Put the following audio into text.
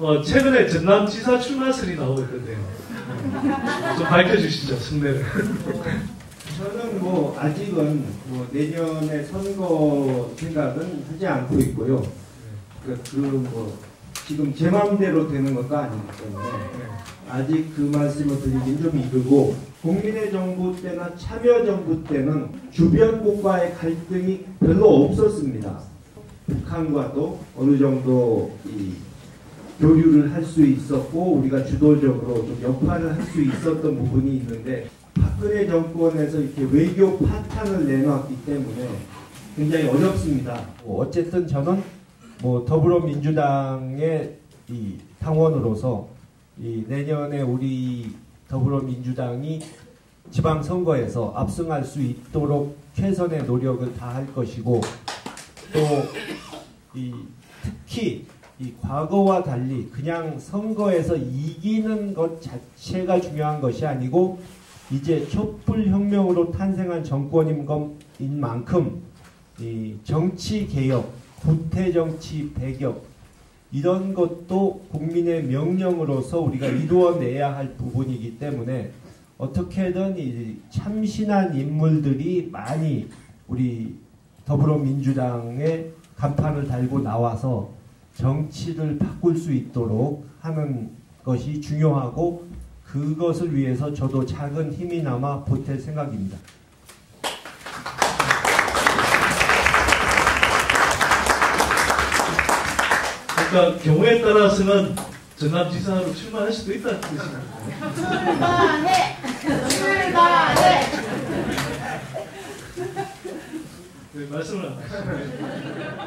어, 최근에 전남 지사 출마설이 나오고 있던데요. 좀 밝혀주시죠, 승례를. 저는 뭐 아직은 뭐 내년에 선거 생각은 하지 않고 있고요. 그뭐 지금 제 마음대로 되는 것도 아니기 때문에 아직 그 말씀을 드리긴 좀 이르고 국민의 정부 때나 참여 정부 때는 주변국과의 갈등이 별로 없었습니다. 북한과도 어느 정도 이 교류를 할 수 있었고 우리가 주도적으로 좀 역할을 할 수 있었던 부분이 있는데 박근혜 정권에서 이렇게 외교 파탄을 내놨기 때문에 굉장히 어렵습니다. 뭐 어쨌든 저는 뭐 더불어민주당의 이 당원으로서 이 내년에 우리 더불어민주당이 지방선거에서 압승할 수 있도록 최선의 노력을 다할 것이고 또 이 특히 이 과거와 달리 그냥 선거에서 이기는 것 자체가 중요한 것이 아니고 이제 촛불혁명으로 탄생한 정권인 만큼 이 정치 개혁, 구태 정치 배격 이런 것도 국민의 명령으로서 우리가 이루어내야 할 부분이기 때문에 어떻게든 이 참신한 인물들이 많이 우리 더불어민주당의 간판을 달고 나와서 정치를 바꿀 수 있도록 하는 것이 중요하고 그것을 위해서 저도 작은 힘이나마 보탤 생각입니다. 그러니까 경우에 따라서는 전남지사로 출마할 수도 있다는 뜻입니다. 출마해! 출마해! 네, 말씀을 안 하시네.